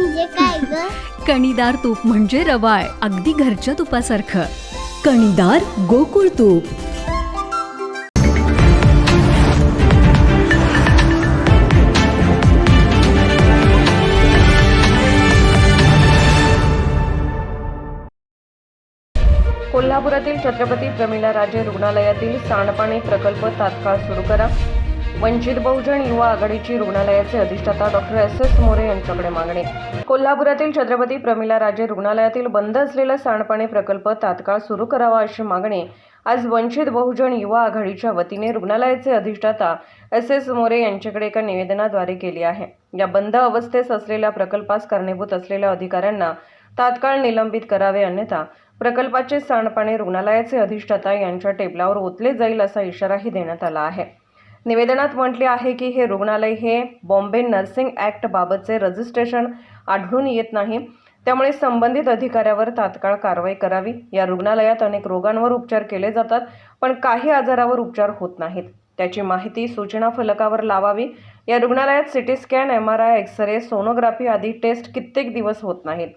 म्हणजे काय ग? कणीदार तूप म्हणजे रवाळ अगदी घरच्या तुपासारखं. कणीदार गोकुळ तूप. कोल्हापुरातील छत्रपती प्रमिला राजे रुग्णालयातील सांडपाणी प्रकल्प तात्काळ सुरू करा. वंचित बहुजन युवा आघाडीची रुग्णालयाचे अधिष्ठाता डॉक्टर एस. एस. मोरे यांच्याकडे मागणी. कोल्हापुरातील छत्रपती प्रमिला राजे रुग्णालयातील बंद असलेला सांडपाणी प्रकल्प तात्काळ सुरू करावा अशी मागणी आज वंचित बहुजन युवा आघाडीच्या वतीने रुग्णालयाचे अधिष्ठाता एस. एस. मोरे यांच्याकडे एका निवेदनाद्वारे केली आहे. या बंद अवस्थेस असलेल्या प्रकल्पास कारणीभूत असलेल्या अधिकाऱ्यांना तात्काळ निलंबित करावे अन्यथा प्रकल्पाचे सांडपाणी रुग्णालयाचे अधिष्ठाता यांच्या टेबलावर ओतले जाईल असा इशाराही देण्यात आला आहे. निवेदनात म्हटले आहे की हे रुग्णालय हे बॉम्बे नर्सिंग ॲक्ट बाबतचे रजिस्ट्रेशन आढळून येत नाही. त्यामुळे संबंधित अधिकाऱ्यावर तात्काळ कारवाई करावी. या रुग्णालयात अनेक रोगांवर उपचार केले जातात पण काही आजारावर उपचार होत नाहीत. त्याची माहिती सूचना फलकावर लावावी. या रुग्णालयात CT scan M R I X-ray sonography आदी टेस्ट कित्येक दिवस होत नाहीत.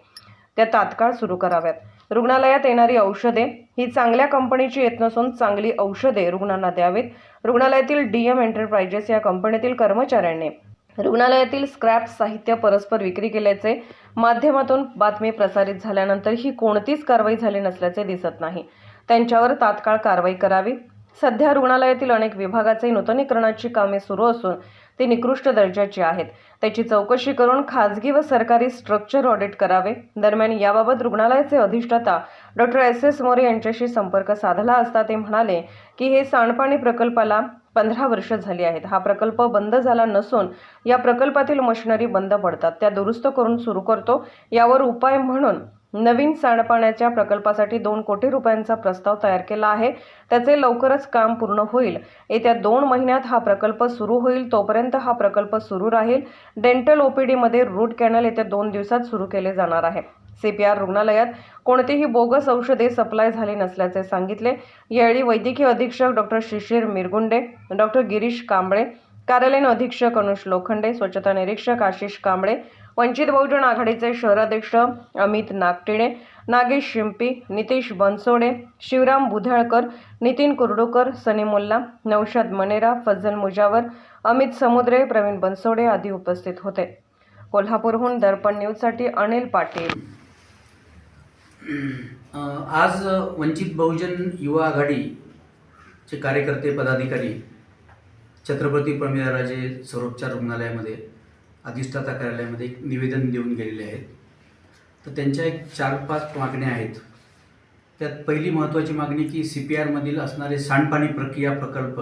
त्या तात्काळ सुरू कराव्यात. रुग्णालयात येणारी औषधे ही चांगल्या कंपनीची येत नसून चांगली औषधे रुग्णांना द्यावीत. रुग्णालयातील डी एम एंटरप्राइजेस या कंपनीतील कर्मचाऱ्यांनी रुग्णालयातील स्क्रॅप साहित्य परस्पर विक्री केल्याचे माध्यमातून बातमी प्रसारित झाल्यानंतर ही कोणतीच कारवाई झाली नसल्याचे दिसत नाही. त्यांच्यावर तात्काळ कारवाई करावी. सध्या रुग्णालयातील अनेक विभागाचे नूतनीकरणाची कामे सुरू असून ती निकृष्ट दर्जाची आहेत. त्याची चौकशी करून खाजगी व सरकारी स्ट्रक्चर ऑडिट करावे. दरम्यान याबाबत रुग्णालयाचे अधिष्ठाता डॉक्टर एस. एस. मोरे यांच्याशी संपर्क साधला असता ते म्हणाले की हे सांडपाणी प्रकल्पाला पंधरा वर्ष झाली आहेत. हा प्रकल्प बंद झाला नसून या प्रकल्पातील मशिनरी बंद पडतात. त्या दुरुस्त करून सुरू करतो. यावर उपाय म्हणून नवीन सांडपाण्याच्या प्रकल्पासाठी दोन कोटी रुपयांचा प्रस्ताव तयार केला आहे. त्याचे लवकरच काम पूर्ण होईल. येत्या दोन महिन्यात हा प्रकल्प सुरू होईल तोपर्यंत हा प्रकल्प सुरू राहील. डेंटल ओपीडीमध्ये रूट कॅनल येत्या दोन दिवसात सुरू केले जाणार आहे. सीपीआर रुग्णालयात कोणतीही बोगस औषधे सप्लाय झाली नसल्याचे सांगितले. यावेळी वैद्यकीय अधीक्षक डॉक्टर शिशिर मिरगुंडे डॉक्टर गिरीश कांबळे कार्यालयीन अधीक्षक अनुष लोखंडे स्वच्छता निरीक्षक आशिष कांबळे वंचित बहुजन आघाडीचे शहराध्यक्ष अमित नागटिणे नागेश शिंपी नितीश बनसोडे शिवराम बुधळकर नितीन कुर्डूकर सनी मुल्ला नौशाद मनेरा फज्जल मुजावर अमित समुद्रे प्रवीण बनसोडे आदी उपस्थित होते. कोल्हापूरहून दर्पण न्यूजसाठी अनिल पाटील. आज वंचित बहुजन युवा आघाडीचे कार्यकर्ते पदाधिकारी छत्रपती प्रमिलाराजे सर्वोपचार रुग्णालयामध्ये अधिष्ठाता कार्यालयामध्ये एक निवेदन देऊन गेलेले आहेत. तर त्यांच्या एक चार पाच मागण्या आहेत. त्यात पहिली महत्त्वाची मागणी की सी पी आरमधील असणारे सांडपाणी प्रक्रिया प्रकल्प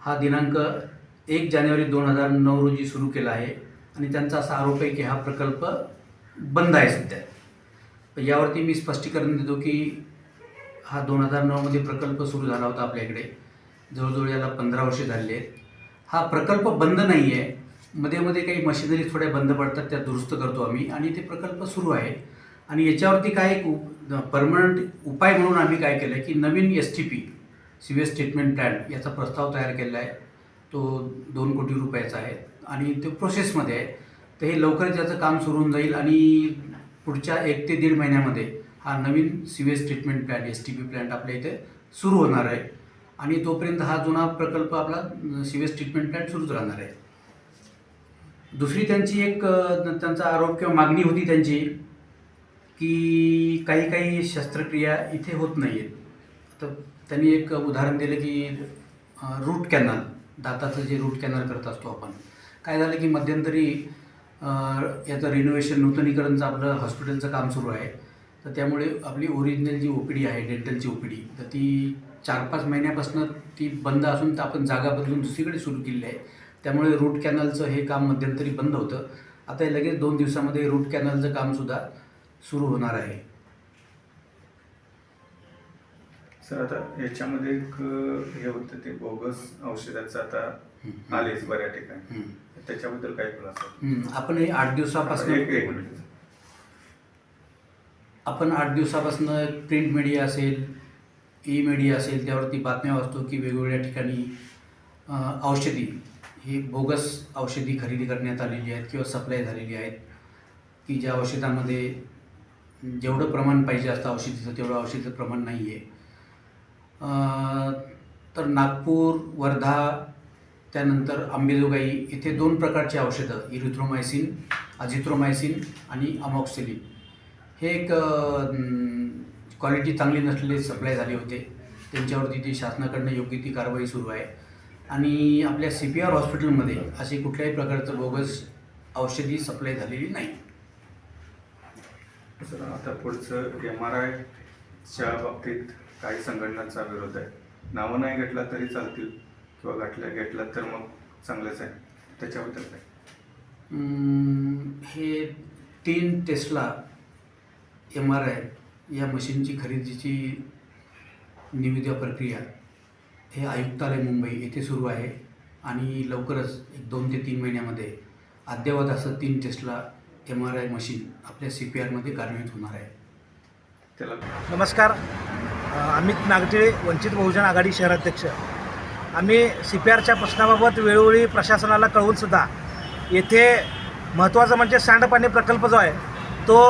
हा दिनांक एक जानेवारी दोन हजार नऊ रोजी सुरू केला आहे आणि त्यांचा असा आरोप आहे की हा प्रकल्प बंद आहे सध्या. यावरती मी स्पष्टीकरण देतो की हा दोन हजार नऊमध्ये प्रकल्प सुरू झाला होता आपल्याकडे जवळजवळ याला पंधरा वर्षे झालेली आहेत. हा प्रकल्प बंद नाही आहे मध्ये मध्ये काही मशिनरी थोड्या बंद पडतात त्या दुरुस्त करतो आम्ही आणि ते प्रकल्प सुरू आहे आणि याच्यावरती काय एक परमनंट उपाय म्हणून आम्ही काय केलं आहे की नवीन S T P sewage treatment plan याचा प्रस्ताव तयार केलेला आहे तो दोन कोटी रुपयाचा आहे आणि ते प्रोसेसमध्ये आहे. तर हे लवकरच याचं काम सुरू होऊन जाईल आणि पुढच्या एक ते दीड महिन्यामध्ये हा नवीन sewage treatment plan S T P plant आपल्या इथे सुरू होणार आहे. आणि तोपर्यंत हा जुना प्रकल्प आपला सिवेज ट्रीटमेंट प्लॅन्ट सुरूच राहणार आहे. दुसरी त्यांची एक त्यांचा आरोप किंवा मागणी होती त्यांची की काही काही शस्त्रक्रिया इथे होत नाही आहेत तर त्यांनी एक उदाहरण दिलं की रूट कॅनल दाताचं जे रूट कॅनल करत असतो आपण. काय झालं की मध्यंतरी याचं रिनोव्हेशन नूतनीकरणचं आपलं हॉस्पिटलचं काम सुरू आहे. तर त्यामुळे आपली ओरिजिनल जी ओ पी डी आहे डेंटलची ओ पी डी तर ती चार पाच महिन्यापासून ती बंद असून तर आपण जागा बदलून दुसरीकडे सुरू केलेली आहे. त्यामुळे रूट कॅनलचं हे काम मध्यंतरी बंद होतं. आता हे लगेच दोन दिवसामध्ये रूट कॅनलचं कामसुद्धा सुरू होणार आहे. सर आता याच्यामध्ये एक हे होतं ते बोगस औषधाचं आता आलेच बऱ्या ठिकाणी. त्याच्याबद्दल काय खुलासा आपण हे आठ दिवसापासून आपण आठ दिवसापासून प्रिंट मीडिया असेल ई मीडिया असेल त्यावरती बातम्या वाचतो की वेगवेगळ्या ठिकाणी औषधी. ही बोगस औषधी खरेदी करण्यात आलेली आहेत किंवा सप्लाय झालेली आहेत की ज्या औषधामध्ये जेवढं प्रमाण पाहिजे असतं औषधीचं तेवढं औषधीचं प्रमाण नाही आहे तर नागपूर वर्धा त्यानंतर आंबेजोगाई इथे दोन प्रकारची औषधं इरिथ्रोमायसिन अझिथ्रोमायसिन आणि अमॉक्सिलिन हे एक क्वालिटी चांगली नसलेले सप्लाय झाले होते. त्यांच्यावरती ती शासनाकडनं योग्य ती कारवाई सुरू आहे. आणि आपल्या सी पी आर हॉस्पिटलमध्ये अशी कुठल्याही प्रकारचं बोगस औषधी सप्लाय झालेली नाही. सर आता पुढचं एम आर आयच्या बाबतीत काही संघटनांचा विरोध आहे. नावं नाही घेतला तरी चालतील किंवा गाठल्या घेतला तर मग चांगलंच आहे. त्याच्याबद्दल काय? हे तीन टेस्ला एम आर आय या मशीनची खरेदीची निविदा प्रक्रिया हे आयुक्तालय मुंबई येथे सुरू आहे आणि लवकरच एक दोन ते तीन महिन्यामध्ये अद्ययावत असं तीन Tesla M R I machine आपल्या सी पी आरमध्ये कार्यान्वित होणार आहे. त्याला नमस्कार. अमित नागटिळे वंचित बहुजन आघाडी शहराध्यक्ष. आम्ही सी पी आरच्या प्रश्नाबाबत वेळोवेळी प्रशासनाला कळवूनसुद्धा येथे महत्त्वाचं म्हणजे सांडपाणी प्रकल्प जो आहे तो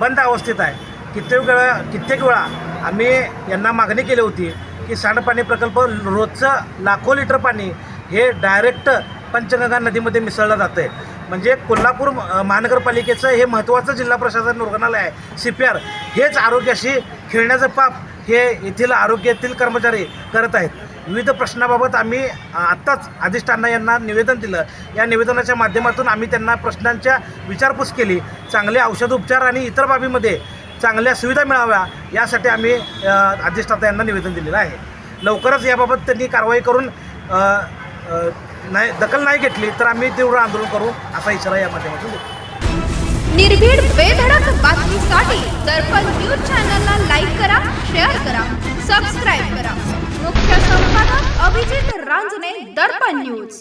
बंद अवस्थेत आहे. कित्येक वेळा कित्येक वेळा आम्ही यांना मागणी केली होती. की सांडपाणी प्रकल्प रोजचं लाखो लिटर पाणी हे डायरेक्ट पंचगंगा नदीमध्ये मिसळलं जातं आहे म्हणजे कोल्हापूर महानगरपालिकेचं हे महत्त्वाचं जिल्हा प्रशासन रुग्णालय आहे सी पी आर हेच आरोग्याशी खेळण्याचं पाप हे येथील आरोग्यातील कर्मचारी करत आहेत. विविध प्रश्नाबाबत आम्ही आत्ताच अधिष्ठाना यांना निवेदन दिलं. या निवेदनाच्या माध्यमातून आम्ही त्यांना प्रश्नांच्या विचारपूस केली. चांगले औषधोपचार आणि इतर बाबीमध्ये चांगल्या सुविधा मिळाव्या यासाठी आम्ही अधिष्ठाता यांना निवेदन दिलेलं आहे. लवकरच याबाबत त्यांनी कारवाई करून नाही दखल नाही घेतली तर आम्ही तीव्र आंदोलन करू असा इशारा या माध्यमातून देतो निर्भीड बेधडक बातमीसाठी दर्पण न्यूज चॅनलला लाईक करा शेअर करा सबस्क्राईब करा. मुख्य संपादक अभिजित रांजणे दर्पण न्यूज.